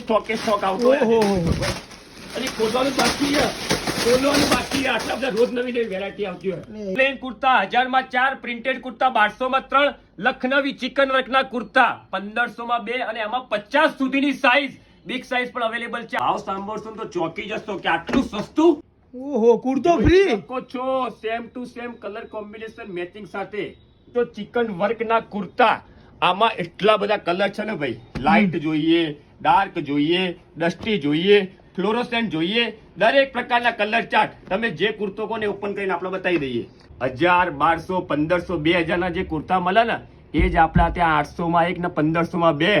સ્ટોકે stock આવતો. અને ખોલવાનું બાકી ખોલવાનું બાકી આટલા બધા રોજ નવી નવી વેરાયટી આવતી હોય. પ્લેન કુર્તા હજારમાં ચાર પ્રિન્ટેડ કુર્તા બારસો માં ત્રણ લખનવી ચિકન વર્કના કુર્તા પંદરસો માં બે અને એમાં પચાસ સુધીની સાઈઝ બિગ સાઈઝ પણ અવેલેબલ છે. આવ સાંભળશો તો ચોકી જશો કે આટલું સસ્તું? ઓહો કુર્તો ફ્રી શકો છો. Same to same colour combination matching સાથે. તો ચિકન વર્ક ના કુર્તા આમાં એટલા બધા કલર છે ને ભાઈ. લાઇટ જોઈએ ડાર્ક જોઈએ ડસ્ટી જોઈએ ફ્લોરોસેન્ટ જોઈએ દરેક પ્રકારના કલર ચાર્ટ તમે જે કુર્તો કોને ઓપન કરીને આપણે બતાવી દઈએ. હજાર બારસો પંદરસો બે હજારના જે કુર્તા મળે ને એ જ આપણા ત્યાં આઠસોમાં એક ને પંદરસોમાં બે.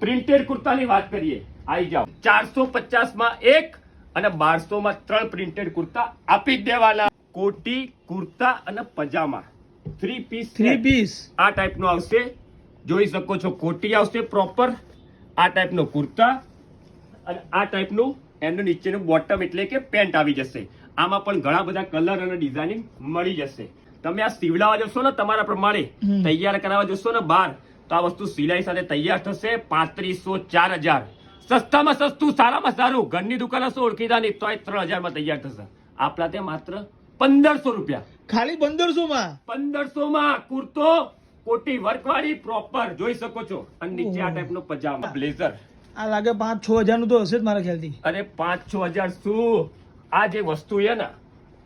પ્રિન્ટેડ કુર્તાની વાત કરીએ આવી જાઓ. ચારસો પચાસમાં એક અને બારસોમાં ત્રણ પ્રિન્ટેડ કુર્તા આપી જ દેવાના. કોટી કુર્તા અને pyjama. Three piece three piece આ ટાઈપનો આવશે. જોઈ શકો છો કોટી આવશે પ્રોપર આ ટાઈપનો કુર્તા અને આ ટાઈપનું એનું નીચેનું બોટમ એટલે કે પેન્ટ આવી જશે. આમાં પણ ઘણા બધા કલર અને ડિઝાઇનિંગ મળી જશે. તમે આ સીવડાવવા જશો ને તમારા પ્રમાણે તૈયાર કરાવવા જશો ને બહાર તો આ વસ્તુ સિલાઈ સાથે તૈયાર થશે પાંત્રીસો ચાર હજાર. સસ્તામાં સસ્તું સારામાં સારું. ઘરની દુકાન હશે ઓળખીતા નહીં તો ત્રણ હજારમાં તૈયાર થશે. આપણા ત્યાં માત્ર પંદરસો રૂપિયા. ખાલી પંદરસો માં પંદરસો માં કુર્તો કોટી વર્ક વાળી પ્રોપર જોઈ શકો છો. અને નીચે આ ટાઈપનો પજામા બ્લેઝર આ લાગે પાંચ છ હજારનું તો હશે જ મારા ખ્યાલથી. અરે પાંચ છ હજાર શું? આ જે વસ્તુ છે ને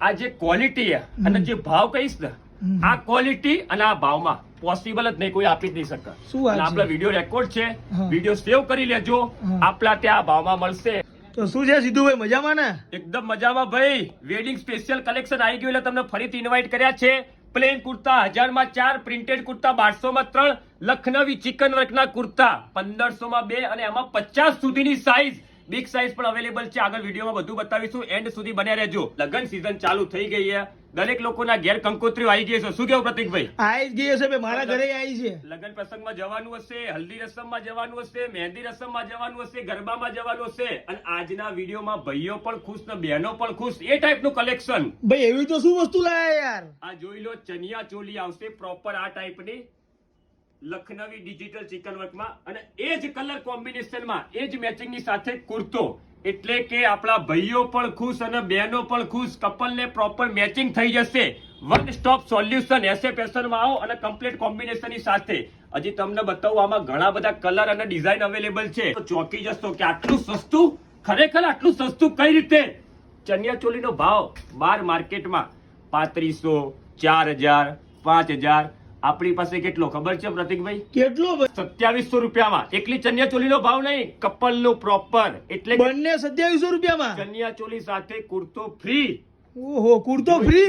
આ જે ક્વોલિટી છે અને જે ભાવ કહીશ ને આ ક્વોલિટી અને આ ભાવમાં પોસિબલ જ નહીં કોઈ આપી જ નહીં શકે શું આપડે આપણા વીડિયો રેકોર્ડ છે. વીડિયો સેવ કરી લેજો. આપણા ત્યાં ભાવમાં મળશે. તો શું છે સિદ્ધુભાઈ મજામાં ને? એકદમ મજામાં ભાઈ. વેડિંગ સ્પેશિયલ કલેક્શન આવી ગયું એટલે તમને ફરીથી ઇન્વાઇટ કર્યા છે. પ્લેન કુર્તા હજારમાં ચાર પ્રિન્ટેડ કુર્તા બારસો માં ત્રણ લખનવી ચિકન વર્કના કુર્તા. પંદરસો માં બે અને એમાં પચાસ સુધીની સાઈઝ બિગ સાઈઝ પણ અવેલેબલ છે. આગળ વિડીયોમાં બધું બતાવીશું. એન્ડ સુધી બન્યા રહેજો. લગ્ન સીઝન ચાલુ થઈ ગઈ છે. દરેક લોકોના ઘેર કંકોત્રીઓ આવી ગઈ છે શું કેવું પ્રતિકભાઈ? જ ગઈ હશે ભાઈ મારા ઘરે આવી છે. લગન પ્રસંગમાં જવાનું હશે હલ્દી રસમમાં જવાનું હશે મહેંદી રસમમાં જવાનું હશે ગરબામાં જવાનું હશે. અને આજના વિડીયોમાં ભાઈઓ પણ ખુશ ને બહેનો પણ ખુશ. એ ટાઈપનું કલેક્શન ભાઈ એવી તો શું વસ્તુ લાયા યાર? આ જોઈ લો ચનિયા ચોલી આવશે પ્રોપર આ ટાઈપની લખનવી ડિજિટલ ચિકન વર્કમાં અને એ જ કલર કોમ્બિનેશનમાં એ જ મેચિંગની સાથે કુર્તો. એટલે કે આપણા ભાઈઓ પણ ખુશ અને બહેનો પણ ખુશ. કપલને પ્રોપર મેચિંગ થઈ જશે. વન સ્ટોપ સોલ્યુશન એસે પેશનમાં આવો અને કમ્પ્લીટ કોમ્બિનેશનની સાથે. હજી તમને બતાવું, આમાં ઘણા બધા કલર અને ડિઝાઇન અવેલેબલ છે. તો ચોકી જશો કે આટલું સસ્તું? ખરેખર આટલું સસ્તું કઈ રીતે? ચણિયા ચોલીનો ભાવ બાર માર્કેટમાં પાંત્રીસો, ચાર હજાર, પાંચ હજાર આપણી પાસે કેટલો ખબર છે પ્રતિકભાઈ? કેટલો સત્યાવીસો રૂપિયામાં. એકલી ચોલી નો ભાવ નહીં કપલનું પ્રોપર એટલે બંને સત્યાવીસો રૂપિયામાં? ચનિયા ચોલી સાથે કુર્તો ફ્રી ઓહો કુર્તો ફ્રી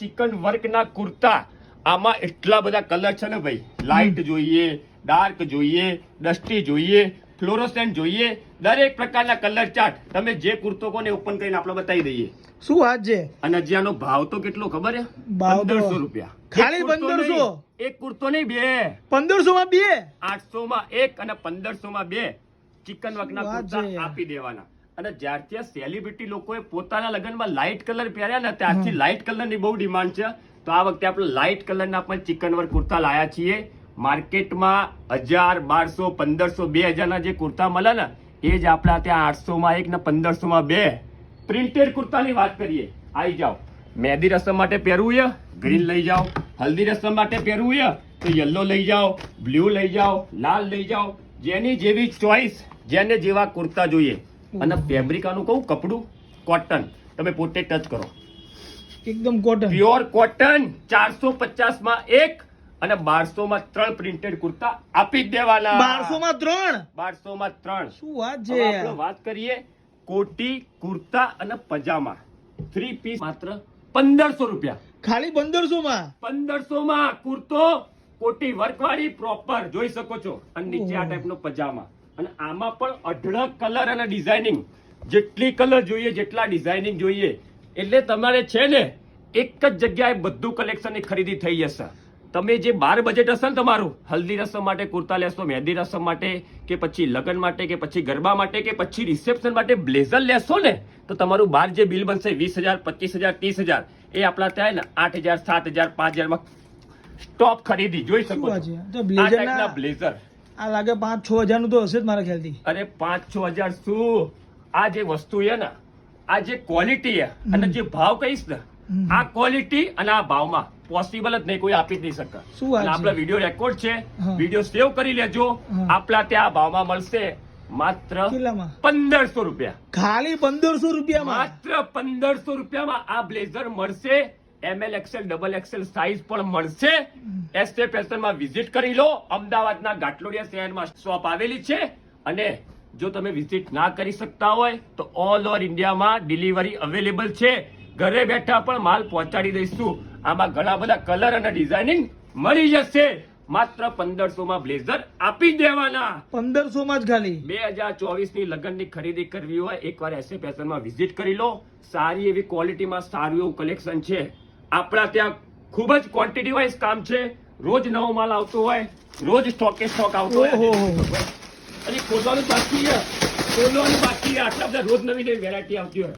ચિકન વર્ક ના કુર્તા. આમાં એટલા બધા કલર છે ને ભાઈ. લાઇટ જોઈએ ડાર્ક જોઈએ ડસ્ટી જોઈએ. ફ્લોરોસેન્ટ જોઈએ. દરેક પ્રકારના કલર ચાર્ટ તમે જે કુર્તો કોને ઓપન કરીને આપણે બતાવી દઈએ. શું વાત છે? અને હજી ભાવ તો કેટલો ખબર છે? પંદરસો રૂપિયા. ખાલી એક કુર્તો 1500? નહીં, એક કુર્તો નહીં બે. પંદરસો માં બે? આઠસો માં એક અને પંદરસો માં બે. ચિકન વર્કના કુર્તા આપી દેવાના. અને જ્યારથી આ સેલિબ્રિટી લોકોએ પોતાના લગ્નમાં લાઇટ કલર પહેર્યા ને ત્યારથી લાઇટ કલરની બહુ ડિમાન્ડ છે. તો આ વખતે આપણે લાઇટ કલરના પણ ચિકન વર્ક કુર્તા લાયા છીએ. માર્કેટમાં હજાર બારસો પંદરસો બે હજારના જે કુર્તા મળે ને એ જ આપણા ત્યાં આઠસોમાં એક ને પંદરસોમાં બે પ્રિન્ટેડ કુર્તાની વાત કરીએ. આવી જાઓ. મહેંદી રસમ માટે પહેરવું છે ગ્રીન લઈ જાઓ. હલ્દી રસમ માટે પહેરવું છે તો યલો લઈ જાઓ બ્લુ લઈ જાઓ લાલ લઈ જાઓ. જેની જેવી ચોઈસ જેને જેવા કુર્તા જોઈએ. અને ફેબ્રિકાનું કહું કપડું કોટન તમે પોતે ટચ કરો. એકદમ કોટન પ્યોર કોટન ચારસો પચાસમાં એક અને બારસો માં ત્રણ પ્રિન્ટેડ કુર્તા આપી જ દેવાના. બારસો માં ત્રણ? બારસો માં ત્રણ. શું વાત છે? આપણે વાત કરીએ કોટી કુર્તા અને પજામા. થ્રી પીસ માત્ર પંદરસો રૂપિયા. ખાલી પંદરસો માં પંદરસો માં કુર્તો કોટી વર્ક વાળી પ્રોપર જોઈ શકો છો. અને નીચે આ. ટાઈપનો પજામા. અને આમાં પણ અઢળક કલર અને ડિઝાઇનિંગ જેટલી કલર જોઈએ જેટલા ડિઝાઇનિંગ જોઈએ. એટલે તમારે છે ને એક જ જગ્યાએ બધું કલેક્શનની ખરીદી થઈ જશે. તમે જે બાર બજેટ હશે ને તમારું હલ્દી રસમ માટે કુર્તા લેશો મહેંદી રસમ માટે કે પછી લગ્ન માટે કે પછી ગરબા માટે કે પછી રિસેપ્શન માટે બ્લેઝર લેશો ને તો તમારું બાર જે બિલ બનશે વીસ હજાર પચીસ હજાર ત્રીસ હજાર એ આપણા ત્યાં ને આઠ હજાર સાત હજાર પાંચ હજારમાં સ્ટોપ ખરીદી જોઈ શકો છો. બ્લેઝર આ લાગે પાંચ છ હજારનું તો હશે જ મારા ખ્યાલથી. અરે પાંચ છ હજાર શું? આ જે વસ્તુ છે ને આ જે ક્વોલિટી છે અને જે ભાવ કહીશ ને આ ક્વોલિટી અને આ ભાવમાં. પોસિબલ જ નહીં કોઈ આપી જ નહીં શકે. આપણા વીડિયો રેકોર્ડ છે વીડિયો સેવ કરી લેજો. આપણા ત્યાં ભાવમાં મળશે માત્ર પંદરસો રૂપિયા. ખાલી પંદરસો રૂપિયા માત્ર પંદરસો રૂપિયામાં આ બ્લેઝર મળશે. M L XL double XL size પણ મળશે. એસટે ફેશનમાં વિઝિટ કરી લો. અમદાવાદના ગાટલોડિયા શહેરમાં શોપ આવેલી છે. અને જો તમે વિઝિટ ના કરી શકતા હોય તો ઓલ ઓવર ઇન્ડિયામાં ડિલિવરી અવેલેબલ છે. ઘરે બેઠા પણ માલ પહોંચાડી દઈશું. આમાં ઘણા બધા કલર અને ડિઝાઇનિંગ મળી જશે. માત્ર પંદરસો માં બ્લેઝર આપી દેવાના. પંદરસો માં જ ખાલી. બે હજાર ચોવીસની લગ્નની ખરીદી કરવી હોય એકવાર એસે માં વિઝિટ કરી લો. સારી એવી ક્વોલિટીમાં સારું એવું કલેક્શન છે. આપણા ત્યાં ખૂબ જ ક્વોન્ટિટી વાઇઝ કામ છે. રોજ નવો માલ આવતો હોય રોજ સ્ટોકે સ્ટોક આવતો હોય. અને ખોલવાનું બાકી ખોલવાનું બાકી આટલા બધા રોજ નવી નવી વેરાયટી આવતી હોય.